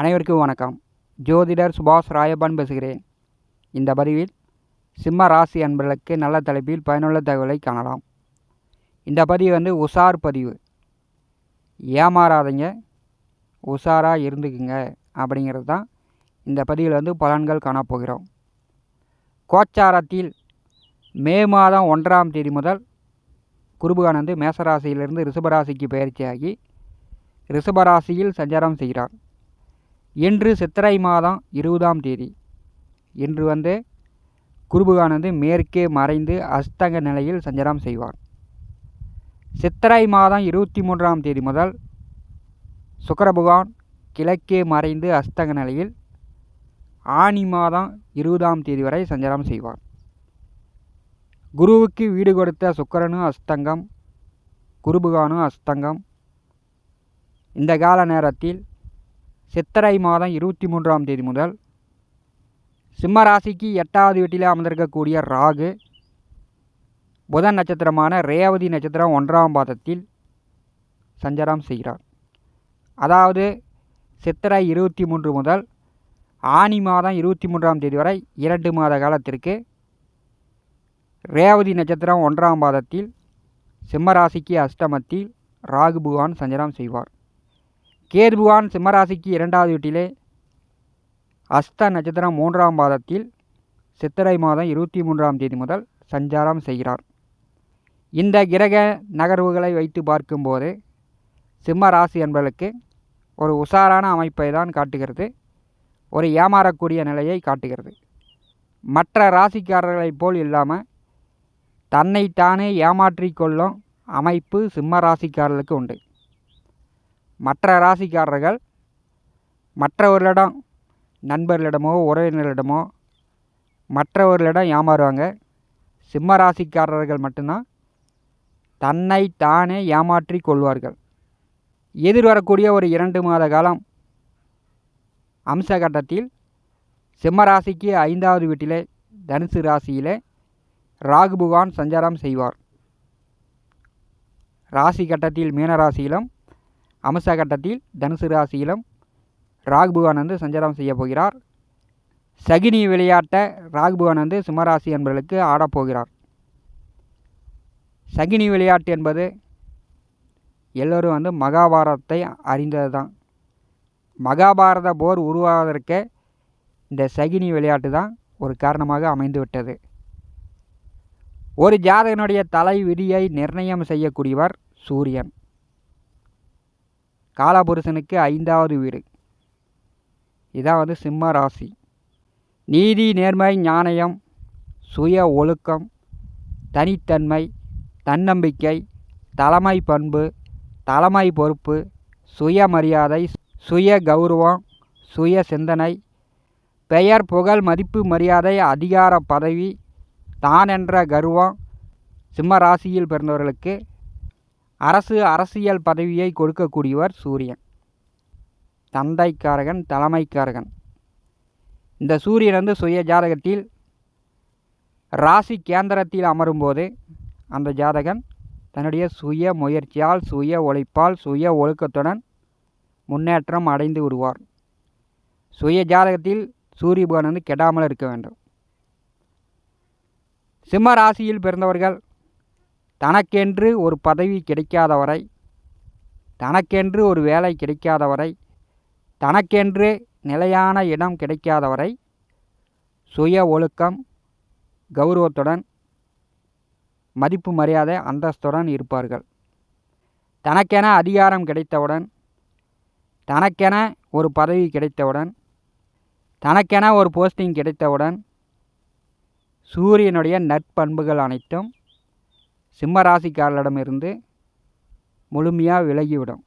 அனைவருக்கும் வணக்கம். ஜோதிடர் சுபாஷ் ராயப்பன் பேசுகிறேன். இந்த பதிவில் சிம்ம ராசி அன்பர்களுக்கு நல்ல தலைப்பில் பயனுள்ள தகவலை காணலாம். இந்த பதிவு வந்து உஷார் பதிவு. ஏமாறாதீங்க. உஷாராக இருந்துக்குங்க அப்படிங்கிறது தான் இந்த பதிவில் வந்து பலன்கள் காணப்போகிறோம் கோச்சாரத்தில் மே மாதம் ஒன்றாம் தேதி முதல் குருபகான் வந்து மேசராசியிலிருந்து ரிஷபராசிக்கு பயிற்சியாகி ரிஷபராசியில் சஞ்சாரம் செய்கிறார். இன்று சித்திரை மாதம் இருபதாம் தேதி. இன்று வந்து குருபுகானந்து மேற்கே மறைந்து அஸ்தங்க நிலையில் சஞ்சாரம் செய்வார். சித்திரை மாதம் இருபத்தி மூன்றாம் தேதி முதல் சுக்கரபகவான் கிழக்கே மறைந்து அஸ்தங்க நிலையில் ஆனி மாதம் இருபதாம் தேதி வரை சஞ்சாரம் செய்வார். குருவுக்கு வீடு கொடுத்த சுக்கரனும் அஸ்தங்கம் குருபகானும் அஸ்தங்கம் இந்த கால நேரத்தில் சித்திரை மாதம் இருபத்தி மூன்றாம் தேதி முதல் சிம்ம ராசிக்கு எட்டாவது வீட்டில் அமர்ந்திருக்கக்கூடிய ராகு புதன் நட்சத்திரமான ரேவதி நட்சத்திரம் ஒன்றாம் பாதத்தில் சஞ்சாரம் செய்கிறார். அதாவது சித்திரை இருபத்தி மூன்று முதல் ஆனி மாதம் இருபத்தி மூன்றாம் தேதி வரை இரண்டு மாத காலத்திற்கு ரேவதி நட்சத்திரம் ஒன்றாம் பாதத்தில் சிம்மராசிக்கு அஷ்டமத்தில் ராகு பகவான் சஞ்சாரம் செய்வார். கேதுபுவான் சிம்மராசிக்கு இரண்டாவது வீட்டிலே அஸ்த நட்சத்திரம் மூன்றாம் மாதத்தில் சித்திரை மாதம் இருபத்தி மூன்றாம் தேதி முதல் சஞ்சாரம் செய்கிறார். இந்த கிரக நகர்வுகளை வைத்து பார்க்கும்போது சிம்ம ராசி என்பதற்கு ஒரு உஷாரான அமைப்பை தான் காட்டுகிறது. ஒரு ஏமாறக்கூடிய நிலையை காட்டுகிறது. மற்ற ராசிக்காரர்களைப் போல் இல்லாமல் தன்னைத்தானே ஏமாற்றிக்கொள்ளும் அமைப்பு சிம்ம ராசிக்காரர்களுக்கு உண்டு. மற்ற ராசிக்காரர்கள் மற்றவர்களிடம் நண்பர்களிடமோ உறவினர்களிடமோ மற்றவர்களிடம் ஏமாறுவாங்க. சிம்ம ராசிக்காரர்கள் மட்டும்தான் தன்னை தானே ஏமாற்றி கொள்வார்கள். எதிர்வரக்கூடிய ஒரு இரண்டு மாத காலம் அம்சகட்டத்தில் சிம்ம ராசிக்கு ஐந்தாவது வீட்டிலே தனுசு ராசியிலே ராகு பகவான் சஞ்சாரம் செய்வார். ராசி கட்டத்தில் மீனராசியிலும் அம்ச கட்டத்தில் தனுசு ராசியிலும் ராகு பகவான் வந்து சஞ்சாரம் செய்ய போகிறார். சகினி விளையாட்டை ராகு பகவான் வந்து சிம்மராசி என்பவர்களுக்கு ஆடப்போகிறார் சகினி விளையாட்டு என்பது எல்லோரும் வந்து மகாபாரதத்தை அறிந்தது தான் மகாபாரத போர் உருவாவதற்கு இந்த சகினி விளையாட்டு தான் ஒரு காரணமாக அமைந்துவிட்டது. ஒரு ஜாதகனுடைய தலை விதியை நிர்ணயம் செய்யக்கூடியவர் சூரியன். காலபுருஷனுக்கு ஐந்தாவது வீடு. இதான் வந்து சிம்ம ராசி. நீதி நேர்மை ஞானயம் சுய ஒழுக்கம் தனித்தன்மை தன்னம்பிக்கை தலைமை பண்பு தலைமை பொறுப்பு சுயமரியாதை சுய கௌரவம் சுய சிந்தனை பெயர் புகழ் மதிப்பு மரியாதை அதிகார பதவி தான் என்ற கர்வம் சிம்ம ராசியில் பிறந்தவர்களுக்கு அரசு அரசியல் பதவியை கொடுக்கக்கூடியவர் சூரியன். தந்தைக்காரகன் தலைமைக்காரகன். இந்த சூரியன் வந்து சுய ஜாதகத்தில் ராசி கேந்திரத்தில் அமரும்போது அந்த ஜாதகன் தன்னுடைய சுய முயற்சியால் சுய உழைப்பால் சுய ஒழுக்கத்துடன் முன்னேற்றம் அடைந்து விடுவார். சுய ஜாதகத்தில் சூரிய பகவான் வந்து கெடாமல் இருக்க வேண்டும். சிம்ம ராசியில் பிறந்தவர்கள் தனக்கென்று ஒரு பதவி கிடைக்காதவரை தனக்கென்று ஒரு வேலை கிடைக்காதவரை தனக்கென்று நிலையான இடம் கிடைக்காதவரை சுய ஒழுக்கம் கௌரவத்துடன் மதிப்பு மரியாதை அந்தஸ்துடன் இருப்பார்கள். தனக்கென அதிகாரம் கிடைத்தவுடன் தனக்கென ஒரு பதவி கிடைத்தவுடன் தனக்கென ஒரு போஸ்டிங் கிடைத்தவுடன் சூரியனுடைய நற்பண்புகள் அனைத்தும் சிம்ம ராசிக்காரர்களிடமிருந்து முழுமையாக விலகிவிடும்.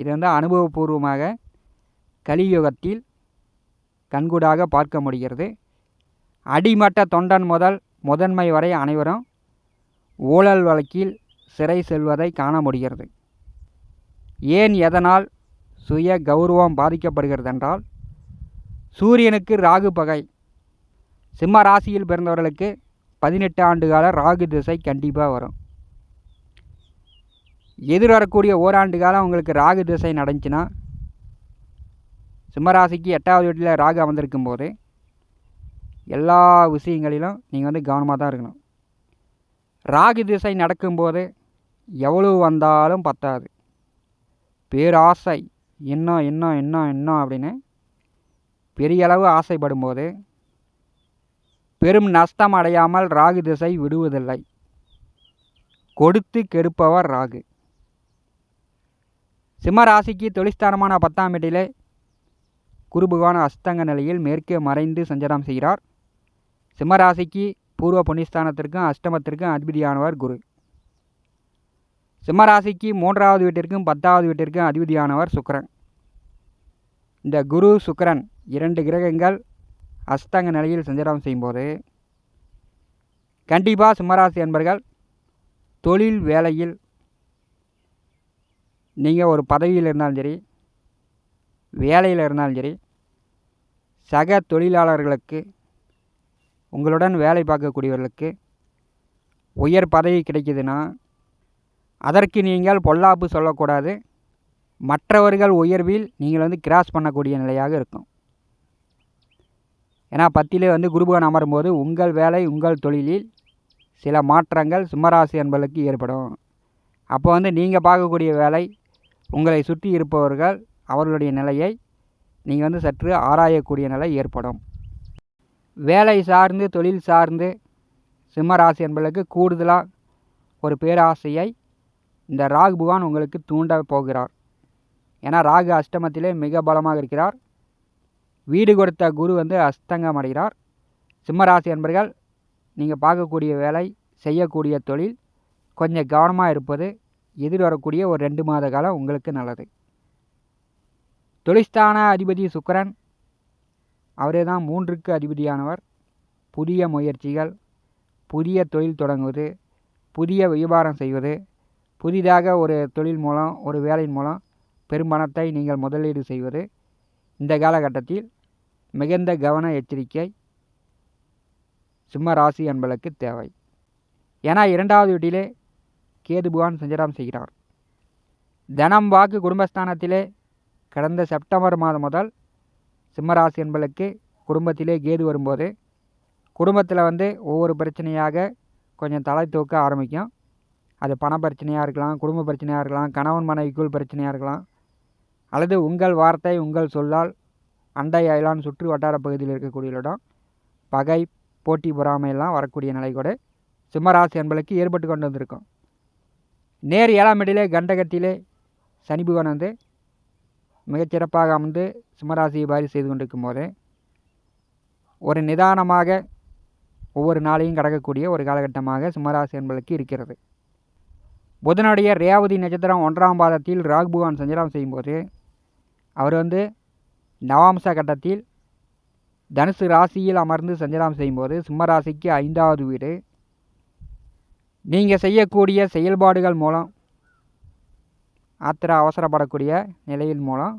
இது வந்து அனுபவபூர்வமாக கலியுகத்தில் கண்கூடாக பார்க்க முடிகிறது. அடிமட்ட தொண்டன் முதல் முதன்மை வரை அனைவரும் ஊழல் வழக்கில் சிறை செல்வதை காண முடிகிறது. ஏன் எதனால் சுய கௌரவம் பாதிக்கப்படுகிறது என்றால் சூரியனுக்கு ராகு பகை. சிம்ம ராசியில் பிறந்தவர்களுக்கு பதினெட்டு ஆண்டு கால ராகு திசை கண்டிப்பாக வரும். எதிர் வரக்கூடிய ஓராண்டு காலம் உங்களுக்கு ராகு திசை நடந்துச்சுன்னா சிம்மராசிக்கு எட்டாவது வீட்டில் ராகு அமர்ந்திருக்கும் போது எல்லா விஷயங்களிலும் நீங்கள் வந்து கவனமாக தான் இருக்கணும். ராகு திசை நடக்கும்போது எவ்வளவு வந்தாலும் பத்தாது. பேராசை இன்னும் இன்னும் என்ன என்ன அப்படின்னு பெரிய அளவு ஆசைப்படும்போது பெரும் நஷ்டம் அடையாமல் ராகு திசை விடுவதில்லை. கொடுத்து கெடுப்பவர் ராகு. சிம்மராசிக்கு தொழிற்ஸ்தானமான பத்தாம் வீட்டிலே குருபகவான அஸ்தங்க நிலையில் மேற்கே மறைந்து சஞ்சாரம் செய்கிறார். சிம்மராசிக்கு பூர்வ புண்ணியஸ்தானத்திற்கும் அஷ்டமத்திற்கும் அதிபதியானவர் குரு. சிம்மராசிக்கு மூன்றாவது வீட்டிற்கும் பத்தாவது வீட்டிற்கும் அதிபதியானவர் சுக்கரன். இந்த குரு சுக்கரன் இரண்டு கிரகங்கள் அஸ்தங்க நிலையில் சஞ்சாரம் செய்யும்போது கண்டிப்பாக சிம்மராசி என்பர்கள் தொழில் வேலையில் நீங்கள் ஒரு பதவியில் இருந்தாலும் சரி வேலையில் இருந்தாலும் சரி சக தொழிலாளர்களுக்கு உங்களுடன் வேலை பார்க்கக்கூடியவர்களுக்கு உயர் பதவி கிடைக்குதுன்னா அதற்கு நீங்கள் பொல்லாப்பு சொல்லக்கூடாது. மற்றவர்கள் உயர்வில் நீங்கள் வந்து கிராஸ் பண்ணக்கூடிய நிலையாக இருக்கும். ஏன்னா பத்திலே வந்து குருபகன் அமரும்போது உங்கள் வேலை உங்கள் தொழிலில் சில மாற்றங்கள் சிம்மராசி என்பதற்கு ஏற்படும். அப்போ வந்து நீங்கள் பார்க்கக்கூடிய வேலை உங்களை சுற்றி இருப்பவர்கள் அவர்களுடைய நிலையை நீங்கள் வந்து சற்று ஆராயக்கூடிய நிலை ஏற்படும். வேலை சார்ந்து தொழில் சார்ந்து சிம்மராசி என்பதற்கு கூடுதலாக ஒரு பேராசையை இந்த ராகு பகவான் உங்களுக்கு தூண்ட போகிறார். ஏன்னா ராகு அஷ்டமத்திலே மிக பலமாக இருக்கிறார். வீடு கொடுத்த குரு வந்து அஸ்தங்கம் அடைகிறார். சிம்மராசி என்பர்கள் நீங்கள் பார்க்கக்கூடிய வேலை செய்யக்கூடிய தொழில் கொஞ்சம் கவனமாக இருப்பது எதிர் வரக்கூடிய ஒரு ரெண்டு மாத காலம் உங்களுக்கு நல்லது. தொழிற்ஸ்தான அதிபதி சுக்கரன் அவரே தான் மூன்றுக்கு அதிபதியானவர். புதிய முயற்சிகள் புதிய தொழில் தொடங்குவது புதிய வியாபாரம் செய்வது புதிதாக ஒரு தொழில் மூலம் ஒரு வேலையின் மூலம் பெரும்பணத்தை நீங்கள் முதலீடு செய்வது இந்த காலகட்டத்தில் மிகுந்த கவன எச்சரிக்கை சிம்ம ராசி என்பதற்கு தேவை. ஏன்னா இரண்டாவது வீட்டிலே கேது பகவான் சஞ்சாரம் செய்கிறார். தனம் வாக்கு குடும்பஸ்தானத்திலே கடந்த செப்டம்பர் மாதம் முதல் சிம்மராசி என்பதற்கு குடும்பத்திலே கேது வரும்போது குடும்பத்தில் வந்து ஒவ்வொரு பிரச்சனையாக கொஞ்சம் தலை தூக்க ஆரம்பிக்கும். அது பண பிரச்சனையாக இருக்கலாம் குடும்ப பிரச்சனையாக இருக்கலாம் கணவன் மனைவிக்குள் பிரச்சனையாக இருக்கலாம் அல்லது உங்கள் வார்த்தை உங்கள் சொல்லால் அண்டை அயலான் சுற்று வட்டார பகுதியில் இருக்கக்கூடிய இடம் பகை போட்டி பொறாமையெல்லாம் வரக்கூடிய நிலை கூட சிம்மராசி என்பதற்கு ஏற்பட்டு கொண்டு வந்திருக்கும். நேர் ஏழாம் இடையிலே கண்டகத்திலே சனி பகவான் வந்து மிகச்சிறப்பாக அமர்ந்து சிம்மராசியை பாரி செய்து கொண்டிருக்கும் போது ஒரு நிதானமாக ஒவ்வொரு நாளையும் கடக்கக்கூடிய ஒரு காலகட்டமாக சிம்மராசி என்பதற்கு இருக்கிறது. புதனுடைய ரேவதி நட்சத்திரம் ஒன்றாம் பாதத்தில் ராகு பகவான் செய்யும்போது அவர் வந்து நவாம்ச கட்டத்தில் தனுசு ராசியில் அமர்ந்து சஞ்சாரம் செய்யும்போது சிம்மராசிக்கு ஐந்தாவது வீடு. நீங்கள் செய்யக்கூடிய செயல்பாடுகள் மூலம் ஆத்திர அவசரப்படக்கூடிய நிலையின் மூலம்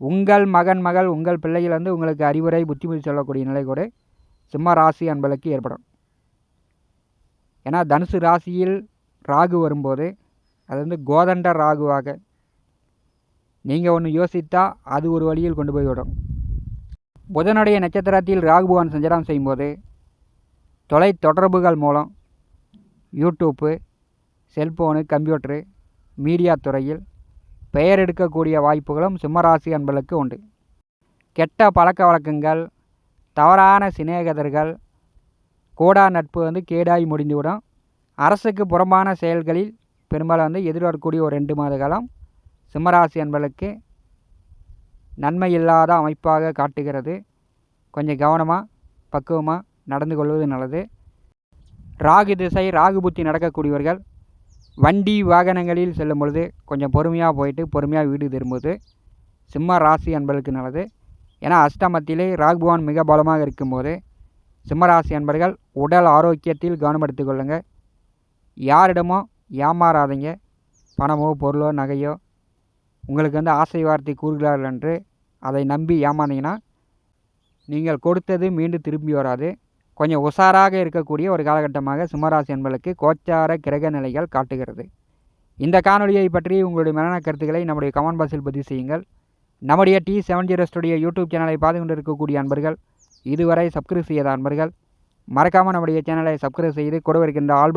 உங்கள் மகன் மகள் உங்கள் பிள்ளைகள் வந்து உங்களுக்கு அறிவுரை புத்திமதி சொல்லக்கூடிய நிலை கூட சிம்ம ராசி அன்பளுக்கு ஏற்படும். ஏன்னா தனுசு ராசியில் ராகு வரும்போது அது வந்து கோதண்ட ராகுவாக நீங்கள் ஒன்று யோசித்தா அது ஒரு வழியில் கொண்டு போய் விடும். புதனுடைய நட்சத்திரத்தில் ராகுபவன் சஞ்சாரம் செய்யும்போது தொலை தொடர்புகள் மூலம் யூடியூப்பு செல்ஃபோனு கம்ப்யூட்டரு மீடியா துறையில் பெயர் எடுக்கக்கூடிய வாய்ப்புகளும் சிம்மராசி அன்பளுக்கு உண்டு. கெட்ட பழக்க வழக்கங்கள் தவறான சிநேகிதர்கள் கூடா நட்பு வந்து கேடாய் முடிந்துவிடும். அரசுக்கு புறம்பான செயல்களில் பெரும்பாலும் வந்து எதிர்வரக்கூடிய ஒரு ரெண்டு மாத காலம் சிம்மராசி என்பளுக்கு நன்மை இல்லாத அமைப்பாக காட்டுகிறது. கொஞ்சம் கவனமாக பக்குவமாக நடந்து கொள்வது நல்லது. ராகு திசை ராகு புத்தி நடக்கக்கூடியவர்கள் வண்டி வாகனங்களில் செல்லும் பொழுது கொஞ்சம் பொறுமையாக போயிட்டு பொறுமையாக வீடு திரும்புவது சிம்ம ராசி அன்பர்களுக்கு நல்லது. ஏன்னா அஷ்டமத்திலே ராகுபவான் மிக பலமாக இருக்கும்போது சிம்மராசி அன்பர்கள் உடல் ஆரோக்கியத்தில் கவனம் கொள்ளுங்கள் யாரிடமோ ஏமாறாதீங்க. பணமோ பொருளோ நகையோ உங்களுக்கு வந்து ஆசை வார்த்தை கூறுகிறார்கள் என்று அதை நம்பி ஏமாந்தீங்கன்னா நீங்கள் கொடுத்தது மீண்டும் திரும்பி வராது. கொஞ்சம் உஷாராக இருக்கக்கூடிய ஒரு காலகட்டமாக சிம்மராசி என்பதற்கு கோச்சார கிரக நிலைகள் காட்டுகிறது. இந்த காணொலியை பற்றி உங்களுடைய மரண கருத்துக்களை நம்முடைய கமெண்ட் பாக்ஸில் பதிவு செய்யுங்கள். நம்முடைய டி செவன் ஜீரோ யூடியூப் சேனலை பார்த்து கொண்டு இருக்கக்கூடிய அன்பர்கள் இதுவரை சப்ஸ்கிரைப் செய்யாத அன்பர்கள் மறக்காமல் நம்முடைய சேனலை சப்ஸ்கிரைப் செய்து கூட இருக்கின்ற ஆல்